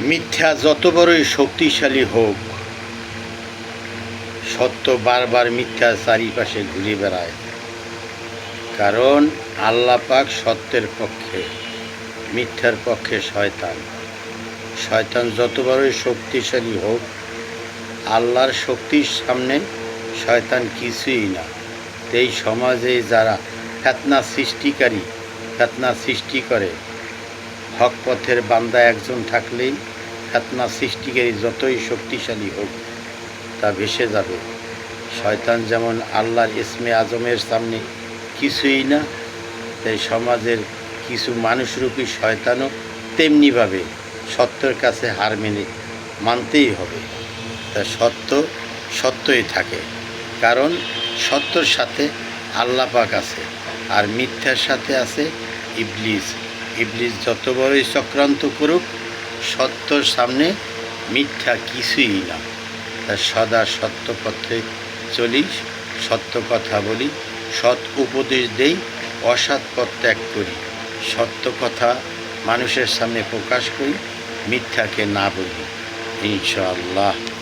মিথ্যা যত বড়ই শক্তিশালী হোক, সত্য বারবার মিথ্যা চারিপাশে ঘুরে বেড়ায়। কারণ আল্লাহ পাক সত্যের পক্ষে, মিথ্যার পক্ষে শয়তান। শয়তান যত বড়ই শক্তিশালী হোক, আল্লাহর শক্তির সামনে শয়তান কিছুই না। এই সমাজে যারা ফেতনা সৃষ্টিকারী, ফেতনা সৃষ্টি করে হক পথের বান্দা একজন থাকলেই ফেতনা সৃষ্টিকারী যতই শক্তিশালী হোক, তা ভেসে যাবে। শয়তান যেমন আল্লাহর ইসমে আজমের সামনে কিছুই না, তাই সমাজের কিছু মানুষরূপী শয়তানও তেমনিভাবে সত্যের কাছে হার মেনে মানতেই হবে। তা সত্য সত্যই থাকে, কারণ সত্যর সাথে আল্লাহ পাক আছে, আর মিথ্যার সাথে আছে ইবলিস। ইবলিস যত বড়ই চক্রান্ত করুক, সত্যর সামনে মিথ্যা কিছুই না। তা সদা সত্য পথে চলি, সত্য কথা বলি, সৎ উপদেশ দেই, অসৎ পথ ত্যাগ করি। সত্য কথা মানুষের সামনে প্রকাশ করি, মিথ্যাকে না বলি। ইনশাআল্লাহ।